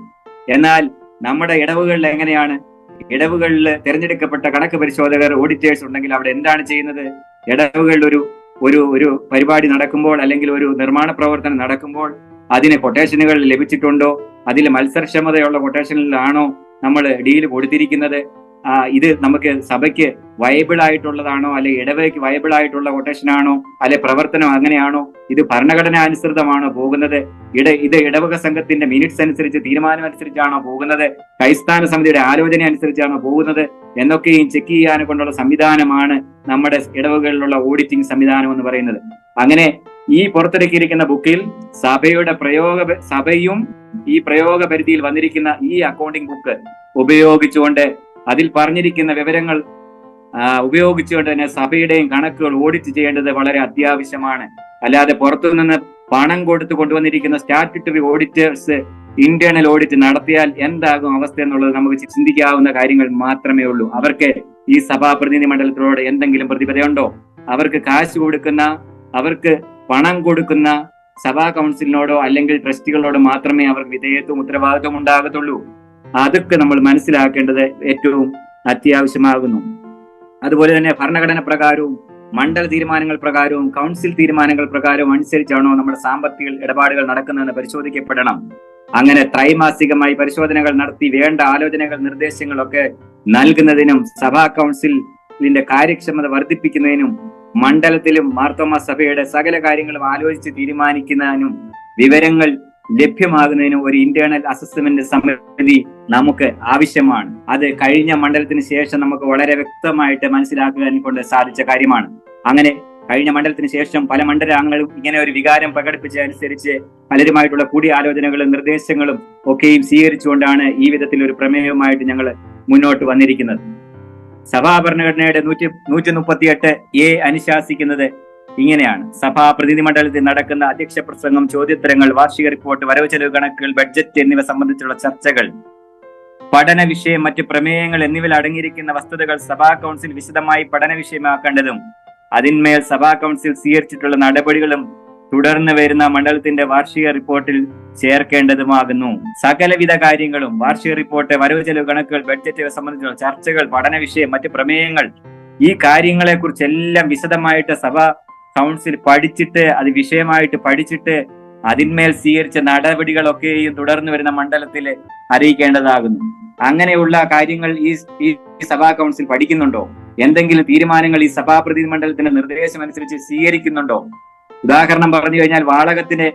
എന്നാൽ നമ്മുടെ ഇടവുകളിൽ എങ്ങനെയാണ് ഇടവുകളിൽ തിരഞ്ഞെടുക്കപ്പെട്ട കണക്ക് പരിശോധകർ ഓഡിറ്റേഴ്സ് ഉണ്ടെങ്കിൽ അവിടെ എന്താണ് ചെയ്യുന്നത്? ഇടവുകളിൽ ഒരു ഒരു ഒരു പരിപാടി നടക്കുമ്പോൾ അല്ലെങ്കിൽ ഒരു നിർമ്മാണ പ്രവർത്തനം നടക്കുമ്പോൾ അതിന് കൊട്ടേഷനുകൾ ലഭിച്ചിട്ടുണ്ടോ? അതിൽ മത്സരക്ഷമതയുള്ള കൊട്ടേഷനിലാണോ നമ്മൾ ഡീൽ കൊടുത്തിരിക്കുന്നത്? ഇത് നമുക്ക് സഭയ്ക്ക് വയബിൾ ആയിട്ടുള്ളതാണോ? അല്ലെ ഇടവയ്ക്ക് വയബിൾ ആയിട്ടുള്ള കൊട്ടേഷൻ ആണോ? അല്ലെ പ്രവർത്തനം അങ്ങനെയാണോ? ഇത് ഭരണഘടന അനുസൃതമാണോ പോകുന്നത്? ഇട ഇത് ഇടവക സംഘത്തിന്റെ മിനിറ്റ്സ് അനുസരിച്ച് തീരുമാനം അനുസരിച്ചാണോ പോകുന്നത്? കൈസ്ഥാന സമിതിയുടെ ആലോചന അനുസരിച്ചാണോ പോകുന്നത്? എന്നൊക്കെയും ചെക്ക് ചെയ്യാൻ കൊണ്ടുള്ള സംവിധാനമാണ് നമ്മുടെ ഇടവകളിലുള്ള ഓഡിറ്റിംഗ് സംവിധാനം എന്ന് പറയുന്നത്. അങ്ങനെ ഈ പുറത്തിറക്കിയിരിക്കുന്ന ബുക്കിൽ സഭയുടെ പ്രയോഗ സഭയും ഈ പ്രയോഗ പരിധിയിൽ വന്നിരിക്കുന്ന ഈ അക്കൗണ്ടിംഗ് ബുക്ക് ഉപയോഗിച്ചുകൊണ്ട് അതിൽ പറഞ്ഞിരിക്കുന്ന വിവരങ്ങൾ ഉപയോഗിച്ചുകൊണ്ട് തന്നെ സഭയുടെയും കണക്കുകൾ ഓഡിറ്റ് ചെയ്യേണ്ടത് വളരെ അത്യാവശ്യമാണ്. അല്ലാതെ പുറത്തു നിന്ന് പണം കൊടുത്ത് കൊണ്ടുവന്നിരിക്കുന്ന സ്റ്റാറ്റ്യൂട്ടറി ഓഡിറ്റേഴ്സ് ഇന്റേണൽ ഓഡിറ്റ് നടത്തിയാൽ എന്താകും അവസ്ഥ എന്നുള്ളത് നമുക്ക് ചിന്തിക്കാവുന്ന കാര്യങ്ങൾ മാത്രമേ ഉള്ളൂ. അവർക്ക് ഈ സഭാ പ്രതിനിധി മണ്ഡലത്തിനോട് എന്തെങ്കിലും പ്രതിബദ്ധതയുണ്ടോ അവർക്ക് കാശ് കൊടുക്കുന്ന അവർക്ക് പണം കൊടുക്കുന്ന സഭാ കൗൺസിലിനോടോ അല്ലെങ്കിൽ ട്രസ്റ്റികളോടോ മാത്രമേ അവർക്ക് വിധേയത്വം ഉത്തരവാദിത്വം ഉണ്ടാകത്തുള്ളൂ. അതൊക്കെ നമ്മൾ മനസ്സിലാക്കേണ്ടത് ഏറ്റവും അത്യാവശ്യമാകുന്നു. അതുപോലെ തന്നെ ഭരണഘടന പ്രകാരവും മണ്ഡല തീരുമാനങ്ങൾ പ്രകാരവും കൗൺസിൽ തീരുമാനങ്ങൾ പ്രകാരവും അനുസരിച്ചാണോ നമ്മുടെ സാമ്പത്തിക ഇടപാടുകൾ നടക്കുന്നതെന്ന് പരിശോധിക്കപ്പെടണം. അങ്ങനെ ത്രൈമാസികമായി പരിശോധനകൾ നടത്തി വേണ്ട ആലോചനകൾ നിർദ്ദേശങ്ങളൊക്കെ നൽകുന്നതിനും സഭാ കൗൺസിലിന്റെ കാര്യക്ഷമത വർദ്ധിപ്പിക്കുന്നതിനും മണ്ഡലത്തിലും മാർത്തോമ സഭയുടെ സകല കാര്യങ്ങളും ആലോചിച്ച് തീരുമാനിക്കുന്നതിനും വിവരങ്ങൾ ലഭ്യമാകുന്നതിനും ഒരു ഇന്റേണൽ അസസ്മെന്റ് സമിതി നമുക്ക് ആവശ്യമാണ്. അത് കഴിഞ്ഞ മണ്ഡലത്തിന് ശേഷം നമുക്ക് വളരെ വ്യക്തമായിട്ട് മനസ്സിലാക്കുവാൻ കൊണ്ട് സാധിച്ച കാര്യമാണ്. അങ്ങനെ കഴിഞ്ഞ മണ്ഡലത്തിന് ശേഷം പല മണ്ഡലങ്ങളും ഇങ്ങനെ ഒരു വികാരം പ്രകടിപ്പിച്ചതനുസരിച്ച് പലരുമായിട്ടുള്ള കൂടിയാലോചനകളും നിർദ്ദേശങ്ങളും ഒക്കെയും സ്വീകരിച്ചുകൊണ്ടാണ് ഈ വിധത്തിൽ ഒരു പ്രമേയവുമായിട്ട് ഞങ്ങൾ മുന്നോട്ട് വന്നിരിക്കുന്നത്. സഭാ ഭരണഘടനയുടെ നൂറ്റി നൂറ്റി മുപ്പത്തിയെട്ട് എ അനുശാസിക്കുന്നത് ഇങ്ങനെയാണ്. സഭാ പ്രതിനിധി മണ്ഡലത്തിൽ നടക്കുന്ന അധ്യക്ഷ പ്രസംഗം ചോദ്യോത്തരങ്ങൾ വാർഷിക റിപ്പോർട്ട് വരവ് ചെലവ് കണക്കുകൾ ബഡ്ജറ്റ് എന്നിവ സംബന്ധിച്ചുള്ള ചർച്ചകൾ പഠന വിഷയം മറ്റ് പ്രമേയങ്ങൾ എന്നിവയിൽ അടങ്ങിയിരിക്കുന്ന വസ്തുതകൾ സഭാ കൗൺസിൽ വിശദമായി പഠന വിഷയമാക്കേണ്ടതും അതിന്മേൽ സഭാ കൗൺസിൽ സ്വീകരിച്ചിട്ടുള്ള നടപടികളും തുടർന്ന് വരുന്ന മണ്ഡലത്തിന്റെ വാർഷിക റിപ്പോർട്ടിൽ ചേർക്കേണ്ടതുമാകുന്നു. സകലവിധ കാര്യങ്ങളും വാർഷിക റിപ്പോർട്ട് വരവ് ചെലവ് കണക്കുകൾ ബഡ്ജറ്റ് സംബന്ധിച്ചുള്ള ചർച്ചകൾ പഠന വിഷയം മറ്റ് പ്രമേയങ്ങൾ ഈ കാര്യങ്ങളെ കുറിച്ചെല്ലാം വിശദമായിട്ട് സഭ കൗൺസിൽ പഠിച്ചിട്ട് അത് വിഷയമായിട്ട് പഠിച്ചിട്ട് അതിന്മേൽ സ്വീകരിച്ച നടപടികളൊക്കെയും തുടർന്ന് വരുന്ന മണ്ഡലത്തിൽ അറിയിക്കേണ്ടതാകുന്നു. അങ്ങനെയുള്ള കാര്യങ്ങൾ ഈ ഈ സഭാ കൗൺസിൽ പഠിക്കുന്നുണ്ടോ? എന്തെങ്കിലും തീരുമാനങ്ങൾ ഈ സഭാ പ്രതിനിധി മണ്ഡലത്തിന്റെ നിർദ്ദേശം അനുസരിച്ച് സ്വീകരിക്കുന്നുണ്ടോ? ഉദാഹരണം പറഞ്ഞു കഴിഞ്ഞാൽ വാളകത്തിന്റെ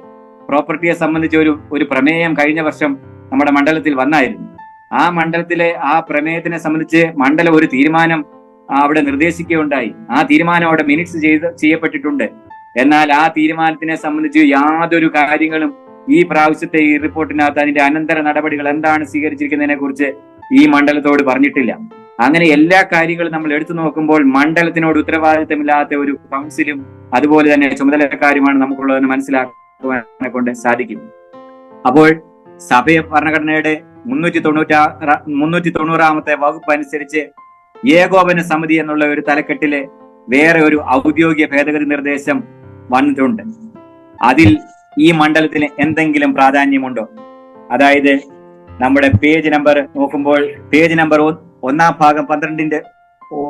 പ്രോപ്പർട്ടിയെ സംബന്ധിച്ച ഒരു ഒരു പ്രമേയം കഴിഞ്ഞ വർഷം നമ്മുടെ മണ്ഡലത്തിൽ വന്നായിരുന്നു. ആ മണ്ഡലത്തിലെ ആ പ്രമേയത്തിനെ സംബന്ധിച്ച് മണ്ഡലം ഒരു തീരുമാനം അവിടെ നിർദ്ദേശിക്കുകയുണ്ടായി. ആ തീരുമാനം അവിടെ മിനിറ്റ്സ് ചെയ്ത് ചെയ്യപ്പെട്ടിട്ടുണ്ട്. എന്നാൽ ആ തീരുമാനത്തിനെ സംബന്ധിച്ച് യാതൊരു കാര്യങ്ങളും ഈ പ്രാവശ്യത്തെ ഈ റിപ്പോർട്ടിനകത്ത് അതിന്റെ അനന്തര നടപടികൾ എന്താണ് സ്വീകരിച്ചിരിക്കുന്നതിനെ കുറിച്ച് ഈ മണ്ഡലത്തോട് പറഞ്ഞിട്ടില്ല. അങ്ങനെ എല്ലാ കാര്യങ്ങളും നമ്മൾ എടുത്തു നോക്കുമ്പോൾ മണ്ഡലത്തിനോട് ഉത്തരവാദിത്തമില്ലാത്ത ഒരു കൗൺസിലും അതുപോലെ തന്നെ ചുമതലക്കാരുമാണ് നമുക്കുള്ളതെന്ന് മനസ്സിലാക്കുവാനെ കൊണ്ട് സാധിക്കും. അപ്പോൾ സഭയ ഭരണഘടനയുടെ മുന്നൂറ്റി തൊണ്ണൂറ്റാ മുന്നൂറ്റി തൊണ്ണൂറാമത്തെ വകുപ്പ് അനുസരിച്ച് ഏകോപന സമിതി എന്നുള്ള ഒരു തലക്കെട്ടിലെ വേറെ ഒരു ഔദ്യോഗിക ഭേദഗതി നിർദ്ദേശം വന്നിട്ടുണ്ട്. അതിൽ ഈ മണ്ഡലത്തിന് എന്തെങ്കിലും പ്രാധാന്യമുണ്ടോ? അതായത് നമ്മുടെ പേജ് നമ്പർ നോക്കുമ്പോൾ പേജ് നമ്പർ ഒന്നാം ഭാഗം പന്ത്രണ്ടിന്റെ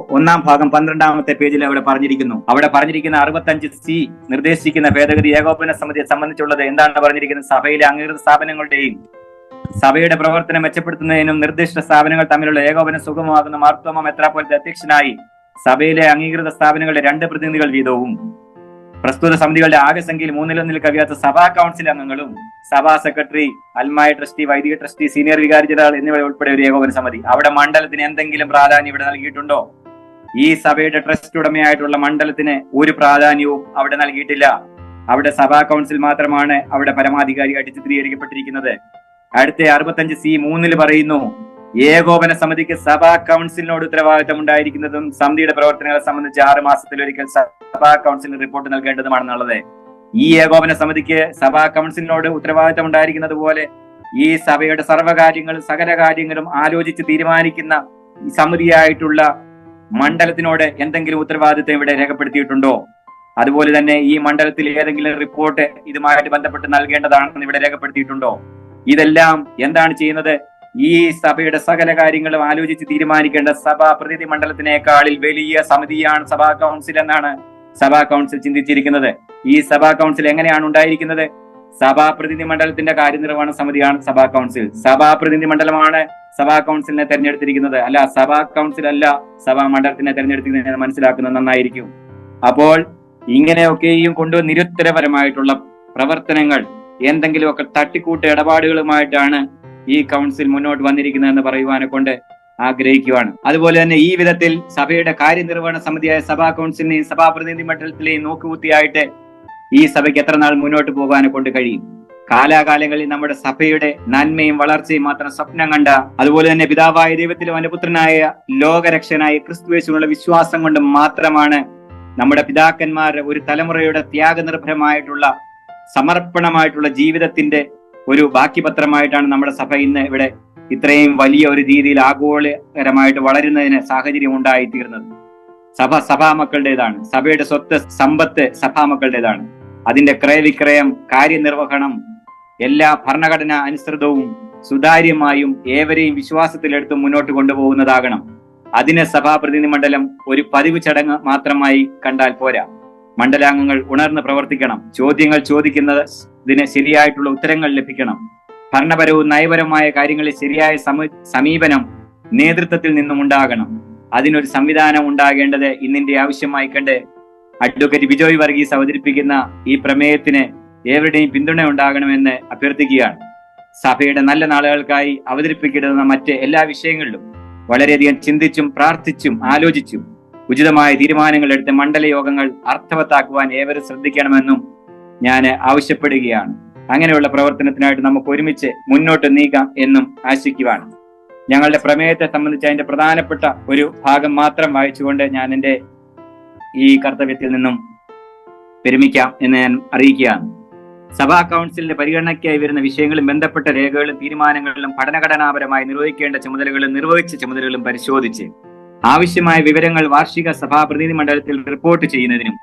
ഒന്നാം ഭാഗം പന്ത്രണ്ടാമത്തെ പേജിൽ അവിടെ പറഞ്ഞിരിക്കുന്നു. അവിടെ പറഞ്ഞിരിക്കുന്ന അറുപത്തഞ്ച് സി നിർദ്ദേശിക്കുന്ന ഭേദഗതി ഏകോപന സമിതിയെ സംബന്ധിച്ചുള്ളത് എന്താണ് പറഞ്ഞിരിക്കുന്നത്? സഭയിലെ അംഗീകൃത സ്ഥാപനങ്ങളുടെയും സഭയുടെ പ്രവർത്തനം മെച്ചപ്പെടുത്തുന്നതിനും നിർദ്ദിഷ്ട സ്ഥാപനങ്ങൾ തമ്മിലുള്ള ഏകോപനം സുഗമമാകുന്ന മാർത്തോമ മെത്രാപ്പോലത്തെ അധ്യക്ഷനായി സഭയിലെ അംഗീകൃത സ്ഥാപനങ്ങളുടെ രണ്ട് പ്രതിനിധികൾ വീതവും. പ്രസ്തുത സമിതികളുടെ ആകെ സംഖ്യയിൽ മൂന്നിലൊന്നിൽ കവിയാത്ത സഭാ കൗൺസിൽ അംഗങ്ങളും സഭാ സെക്രട്ടറി അൽമായ ട്രസ്റ്റി വൈദിക ട്രസ്റ്റി സീനിയർ വികാരി ജനറൽ എന്നിവ ഉൾപ്പെടെ ഒരു ഏകോപന സമിതി. അവിടെ മണ്ഡലത്തിന് എന്തെങ്കിലും പ്രാധാന്യം ഇവിടെ നൽകിയിട്ടുണ്ടോ? ഈ സഭയുടെ ട്രസ്റ്റ് ഉടമയായിട്ടുള്ള മണ്ഡലത്തിന് ഒരു പ്രാധാന്യവും അവിടെ നൽകിയിട്ടില്ല. അവിടെ സഭാ കൗൺസിൽ മാത്രമാണ് അവിടെ പരമാധികാരിയായിട്ട് ചിത്രീകരിക്കപ്പെട്ടിരിക്കുന്നത്. അടുത്ത അറുപത്തഞ്ച് സി മൂന്നിൽ പറയുന്നു ഏകോപന സമിതിക്ക് സഭാ കൗൺസിലിനോട് ഉത്തരവാദിത്തം ഉണ്ടായിരിക്കുന്നതും സമിതിയുടെ പ്രവർത്തനങ്ങളെ സംബന്ധിച്ച് ആറ് മാസത്തിലൊരിക്കൽ സഭാ കൗൺസിലിന് റിപ്പോർട്ട് നൽകേണ്ടതുമാണെന്നുള്ളത്. ഈ ഏകോപന സമിതിക്ക് സഭാ കൗൺസിലിനോട് ഉത്തരവാദിത്തം ഉണ്ടായിരിക്കുന്നത് പോലെ ഈ സഭയുടെ സർവകാര്യങ്ങളും സകല കാര്യങ്ങളും ആലോചിച്ച് തീരുമാനിക്കുന്ന സമിതിയായിട്ടുള്ള മണ്ഡലത്തിനോട് എന്തെങ്കിലും ഉത്തരവാദിത്തം ഇവിടെ രേഖപ്പെടുത്തിയിട്ടുണ്ടോ? അതുപോലെ തന്നെ ഈ മണ്ഡലത്തിൽ ഏതെങ്കിലും റിപ്പോർട്ട് ഇതുമായിട്ട് ബന്ധപ്പെട്ട് നൽകേണ്ടതാണെന്ന് ഇവിടെ രേഖപ്പെടുത്തിയിട്ടുണ്ടോ? ഇതെല്ലാം എന്താണ് ചെയ്യുന്നത്? ഈ സഭയുടെ സകല കാര്യങ്ങളും ആലോചിച്ച് തീരുമാനിക്കേണ്ട സഭാ പ്രതിനിധി മണ്ഡലത്തിനേക്കാളിൽ വലിയ സമിതിയാണ് സഭാ കൗൺസിൽ എന്നാണ് സഭാ കൗൺസിൽ ചിന്തിച്ചിരിക്കുന്നത്. ഈ സഭാ കൗൺസിൽ എങ്ങനെയാണ് ഉണ്ടായിരിക്കുന്നത്? സഭാ പ്രതിനിധി മണ്ഡലത്തിന്റെ കാര്യനിർവഹണ സമിതിയാണ് സഭാ കൗൺസിൽ. സഭാ പ്രതിനിധി മണ്ഡലമാണ് സഭാ കൗൺസിലിനെ തെരഞ്ഞെടുത്തിരിക്കുന്നത്. അല്ല സഭാ കൗൺസിൽ അല്ല സഭാ മണ്ഡലത്തിനെ തെരഞ്ഞെടുത്തിരിക്കുന്നത് മനസ്സിലാക്കുന്നത് നന്നായിരിക്കും. അപ്പോൾ ഇങ്ങനെയൊക്കെയും കൊണ്ട് നിരുത്തരപരമായിട്ടുള്ള പ്രവർത്തനങ്ങൾ എന്തെങ്കിലുമൊക്കെ തട്ടിക്കൂട്ട് ഇടപാടുകളുമായിട്ടാണ് ഈ കൗൺസിൽ മുന്നോട്ട് വന്നിരിക്കുന്നതെന്ന് പറയുവാനെ കൊണ്ട് ആഗ്രഹിക്കുവാണ്. അതുപോലെ തന്നെ ഈ വിധത്തിൽ സഭയുടെ കാര്യനിർവഹണ സമിതിയായ സഭാ കൗൺസിലിനെയും സഭാ പ്രതിനിധി മണ്ഡലത്തിലെയും നോക്കുകുത്തിയായിട്ട് ഈ സഭയ്ക്ക് എത്ര നാൾ മുന്നോട്ട് പോകാനെ കൊണ്ട് കഴിയും. കാലാകാലങ്ങളിൽ നമ്മുടെ സഭയുടെ നന്മയും വളർച്ചയും മാത്രം സ്വപ്നം കണ്ട അതുപോലെ തന്നെ പിതാവായ ദൈവത്തിലും അനുപുത്രനായ പുത്രനായ ലോകരക്ഷനായ ക്രിസ്തുവേശുവിനുള്ള വിശ്വാസം കൊണ്ട് മാത്രമാണ് നമ്മുടെ പിതാക്കന്മാരുടെ ഒരു തലമുറയുടെ ത്യാഗനിർഭരമായിട്ടുള്ള സമർപ്പണമായിട്ടുള്ള ജീവിതത്തിന്റെ ഒരു ബാക്കിപത്രമായിട്ടാണ് നമ്മുടെ സഭ ഇന്ന് ഇവിടെ ഇത്രയും വലിയ ഒരു രീതിയിൽ ആഗോളകരമായിട്ട് വളരുന്നതിന് സാഹചര്യം ഉണ്ടായിത്തീർന്നത്. സഭ സഭാമക്കളുടേതാണ്. സഭയുടെ സ്വത്ത് സമ്പത്ത് സഭാമക്കളുടേതാണ്. അതിന്റെ ക്രയവിക്രയം കാര്യനിർവഹണം എല്ലാ ഭരണഘടന അനുസൃതവും സുതാര്യമായും ഏവരെയും വിശ്വാസത്തിലെടുത്ത് മുന്നോട്ട് കൊണ്ടുപോകുന്നതാകണം. അതിനെ സഭാ പ്രതിനിധി മണ്ഡലം ഒരു പതിവ് ചടങ്ങ് മാത്രമായി കണ്ടാൽ പോരാ. മണ്ഡലാംഗങ്ങൾ ഉണർന്ന് പ്രവർത്തിക്കണം. ചോദ്യങ്ങൾ ചോദിക്കുന്നതിന് ശരിയായിട്ടുള്ള ഉത്തരങ്ങൾ ലഭിക്കണം. ഭരണപരവും നയപരവുമായ കാര്യങ്ങളിൽ ശരിയായ സമീപനം നേതൃത്വത്തിൽ നിന്നും ഉണ്ടാകണം. അതിനൊരു സംവിധാനം ഉണ്ടാകേണ്ടത് ഇന്നിന്റെ ആവശ്യമായി കണ്ട് അഡ്വക്കേറ്റ് ബിജോയ് വർഗീസ് അവതരിപ്പിക്കുന്ന ഈ പ്രമേയത്തിന് ഏവരുടെയും പിന്തുണ ഉണ്ടാകണമെന്ന് അഭ്യർത്ഥിക്കുകയാണ്. സഭയുടെ നല്ല നാളുകൾക്കായി അവതരിപ്പിക്കുന്ന മറ്റ് എല്ലാ വിഷയങ്ങളിലും വളരെയധികം ചിന്തിച്ചും പ്രാർത്ഥിച്ചും ആലോചിച്ചും ഉചിതമായ തീരുമാനങ്ങൾ എടുത്ത് മണ്ഡല യോഗങ്ങൾ അർത്ഥവത്താക്കുവാൻ ഏവരും ശ്രദ്ധിക്കണമെന്നും ഞാൻ ആവശ്യപ്പെടുകയാണ്. അങ്ങനെയുള്ള പ്രവർത്തനത്തിനായിട്ട് നമുക്ക് ഒരുമിച്ച് മുന്നോട്ട് നീക്കാം എന്നും ആശിക്കുവാണ്. ഞങ്ങളുടെ പ്രമേയത്തെ സംബന്ധിച്ച് അതിന്റെ പ്രധാനപ്പെട്ട ഒരു ഭാഗം മാത്രം വായിച്ചുകൊണ്ട് ഞാൻ എന്റെ ഈ കർത്തവ്യത്തിൽ നിന്നും വിരമിക്കാം എന്ന് ഞാൻ അറിയിക്കുകയാണ്. സഭാ കൗൺസിലിന്റെ പരിഗണനയ്ക്കായി വരുന്ന വിഷയങ്ങളും ബന്ധപ്പെട്ട രേഖകളും തീരുമാനങ്ങളിലും പഠനഘടനാപരമായി നിർവഹിക്കേണ്ട ചുമതലകളും നിർവഹിച്ച ചുമതലകളും പരിശോധിച്ച് ആവശ്യമായ വിവരങ്ങൾ വാർഷിക സഭാ പ്രതിനിധി മണ്ഡലത്തിൽ റിപ്പോർട്ട് ചെയ്യുന്നതിനും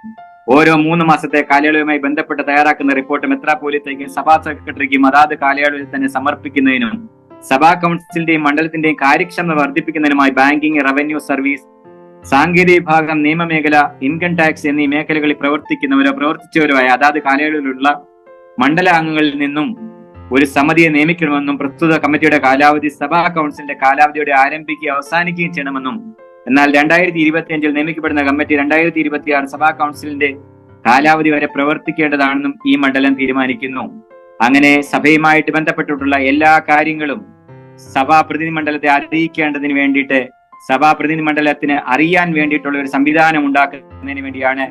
ഓരോ മൂന്ന് മാസത്തെ കാലയളവുമായി ബന്ധപ്പെട്ട് തയ്യാറാക്കുന്ന റിപ്പോർട്ട് മെത്രാപോലിത്തേക്കും സഭാ സെക്രട്ടറിക്കും അതാത് കാലയളവിൽ തന്നെ സമർപ്പിക്കുന്നതിനും സഭാ കൗൺസിലിന്റെയും മണ്ഡലത്തിന്റെയും കാര്യക്ഷമത വർദ്ധിപ്പിക്കുന്നതിനുമായി ബാങ്കിംഗ് റവന്യൂ സർവീസ് സാങ്കേതിക വിഭാഗം നിയമമേഖല ഇൻകം ടാക്സ് എന്നീ മേഖലകളിൽ പ്രവർത്തിക്കുന്നവരോ പ്രവർത്തിച്ചവരോ ആയ അതാത് കാലയളവിലുള്ള മണ്ഡല അംഗങ്ങളിൽ നിന്നും ഒരു സമിതിയെ നിയമിക്കണമെന്നും പ്രസ്തുത കമ്മിറ്റിയുടെ കാലാവധി സഭാ കൗൺസിലിന്റെ കാലാവധിയോടെ ആരംഭിക്കുകയും അവസാനിക്കുകയും ചെയ്യണമെന്നും എന്നാൽ രണ്ടായിരത്തി ഇരുപത്തി അഞ്ചിൽ നിയമിക്കപ്പെടുന്ന കമ്മിറ്റി രണ്ടായിരത്തി ഇരുപത്തി ആറ് സഭാ കൗൺസിലിന്റെ കാലാവധി വരെ പ്രവർത്തിക്കേണ്ടതാണെന്നും ഈ മണ്ഡലം തീരുമാനിക്കുന്നു. അങ്ങനെ സഭയുമായിട്ട് ബന്ധപ്പെട്ടിട്ടുള്ള എല്ലാ കാര്യങ്ങളും സഭാ പ്രതിനിധി മണ്ഡലത്തെ അറിയിക്കേണ്ടതിന് വേണ്ടിയിട്ട് സഭാ പ്രതിനിധി മണ്ഡലത്തിന് അറിയാൻ വേണ്ടിയിട്ടുള്ള ഒരു സംവിധാനം ഉണ്ടാക്കുന്നതിന് വേണ്ടിയാണ്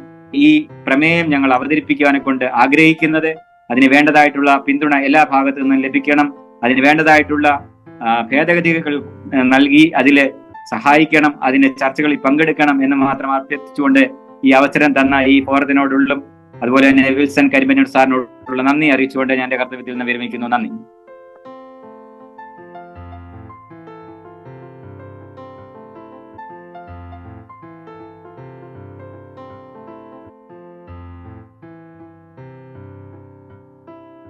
ഈ പ്രമേയം ഞങ്ങൾ അവതരിപ്പിക്കുവാനെ കൊണ്ട് ആഗ്രഹിക്കുന്നത്. അതിന് വേണ്ടതായിട്ടുള്ള പിന്തുണ എല്ലാ ഭാഗത്തു നിന്നും ലഭിക്കണം. അതിന് വേണ്ടതായിട്ടുള്ള ഭേദഗതികൾ നൽകി അതിൽ സഹായിക്കണം അതിന് ചർച്ചകളിൽ പങ്കെടുക്കണം എന്ന് മാത്രം അഭ്യർത്ഥിച്ചുകൊണ്ട് ഈ അവസരം തന്ന ഈ ഫോറത്തിനോടുള്ളും അതുപോലെ തന്നെ വിൽസൺ കരിമ്പനൂർ സാറിനോടുള്ള നന്ദി അറിയിച്ചുകൊണ്ട് ഞാൻ എന്റെ കർത്തവ്യത്തിൽ നിന്ന് വിരമിക്കുന്നു. നന്ദി.